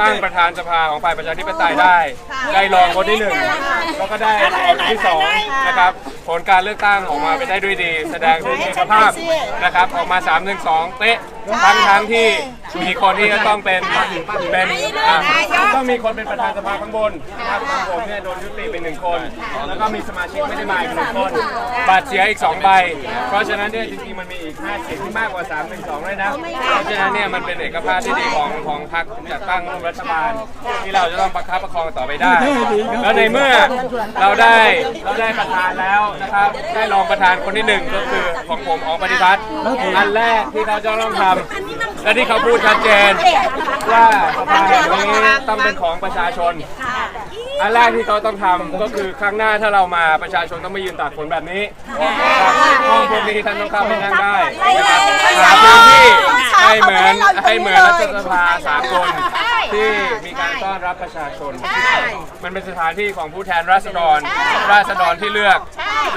ตั้งประธานสภาของฝ่ายประชาธิปไตยได้ ได้รองคนที่หนึ่งแล้วก็ได้รองคนที่สองนะครับ ผลการเลือกตั้งออกมาเป็นได้ด้วยดี แสดงถึงเอกภาพนะครับ ออกมา3 1 2เป๊ะ ทั้งทั้งที่มีคนที่จะต้องเป็นเป็นอะต้องมีคนเป็นประธานสภาข้างบนนะครับของผมเนี่ยโดนยุติไปหนึ่งคน แล้วก็มีสมาชิกไม่ได้มาอีกหนึ่งคนบัตรเสียอีก2ใบ เพราะฉะนั้นเนี่ยจริงๆมันมีอีก5เสียงที่มากกว่า3 1 2เลยนะ เพราะฉะนั้นเนี่ยมันเป็นเอกภาพที่ดีของของพรรคจัดตั้งรัฐบาล ที่เราจะต้องประคับประคองต่อไปได้ แล้วในเมื่อเราได้เราได้ประธานแล้วนะครับได้รองประธานคนที่หนึ่งก็คือของผมของปฏิพัฒน์อันแรกที่เขาจะต้องทำและที่เขาพูดชัดเจนว่าสภาแห่งนี้ต้องเป็นของประชาชน อันแรกที่เขาต้องทำก็คือครั้งหน้าถ้าเรามาประชาชนต้องไม่ยืนตากฝนแบบนี้ครับห้องพวกนี้ท่านต้องเข้าไปนั่งได้นะครับหาพื้นที่ให้เหมือนให้เหมือนรัฐสภาสากลที่มีการต้อนรับประชาชน มันเป็นสถานที่ของผู้แทนราษฎร ราษฎรที่เลือก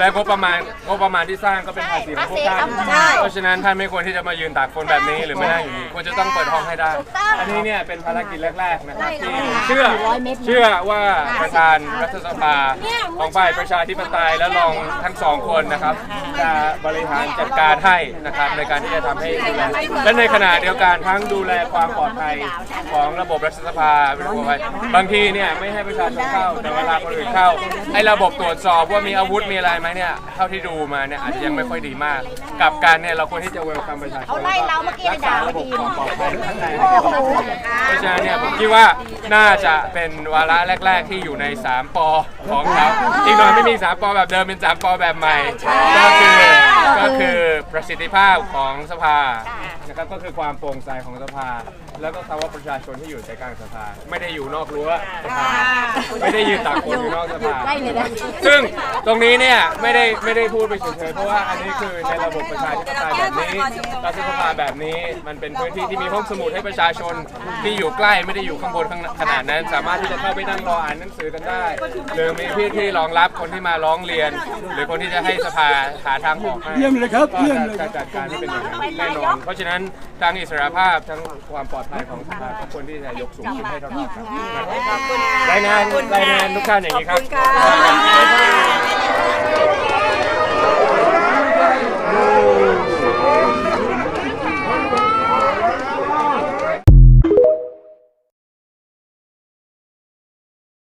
และงบประมาณงบประมาณที่สร้างก็เป็นภาษีของพวกท่านเพราะฉะนั้นท่านไม่ควรที่จะมายืนตากฝนแบบนี้หรือไม่นั่งอย่างนี้ควรจะต้องเปิดห้องให้ได้ อันนี้เนี่ยเป็นภารกิจแรกๆนะครับที่เชื่อเชื่อว่าประธานรัฐสภาของฝ่ายประชาธิปไตยและรองทั้งสองคนนะครับจะบริหารจัดการให้นะครับในการที่จะทำให้ดูแลและในขณะเดียวกันทั้งดูแลความปลอดภัยของระบบรัฐสภาระบบอะไรบางทีเนี่ยไม่ให้ประชาชนเข้าแต่เวลาคนอื่นเข้าไอ้ระบบตรวจสอบว่ามีอาวุธมีอะไรไหมเนี่ยเท่าที่ดูมาเนี่ยอาจจะยังไม่ค่อยดีมากกับการเนี่ยเราควรที่จะเวลคัมประชาชนเขาไล่เราเมื่อกี้รักด่าษาเราระบบทีความปลอดภัยข้างในให้กับประชาชนเพราะฉะนั้นเนี่ยผมคิดว่าน่าจะเป็นวาระแรก ๆ ที่อยู่ใน 3ปอของเขาอีกหน่อยไม่มี 3ปอแบบเดิมเป็น 3ปอแบบใหม่ ก็คือก็คือประสิทธิภาพของสภา นะครับก็คือความโปร่งใสของสภา แล้วก็คำว่าประชาชนที่อยู่ใจกลางสภา ไม่ได้อยู่นอกรั้วสภาไม่ได้ยืนตากฝนอยู่นอกสภาซึ่งตรงนี้เนี่ยไม่ได้ไม่ได้พูดไปเฉยๆเพราะว่าอันนี้คือในระบบประชาธิปไตยแบบนี้รัฐสภาแบบนี้มันเป็นพื้นที่ที่มีห้องสมุดให้ประชาชนที่อยู่ใกล้ไม่ได้อยู่ข้างบนข้างขนาดนั้น สามารถที่จะเข้าไปนั่งรออ่านหนังสือกันได้ หรือมีพี่ที่รองรับคนที่มาร้องเรียน หรือคนที่จะให้สภาหาทางออกให้เยี่ยมเลยครับก็เยี่ยมเลยคจะรับจัดการที่เป็นอย่างนั้นแน่นอนเพราะฉะนั้นทั้งอิสรภาพทั้งความปลอดภัยของสภาทุกคนที่จะยกสูงขึ้นให้เท่าๆกันรายงานรายงานทุกท่านอย่างนี้ครับ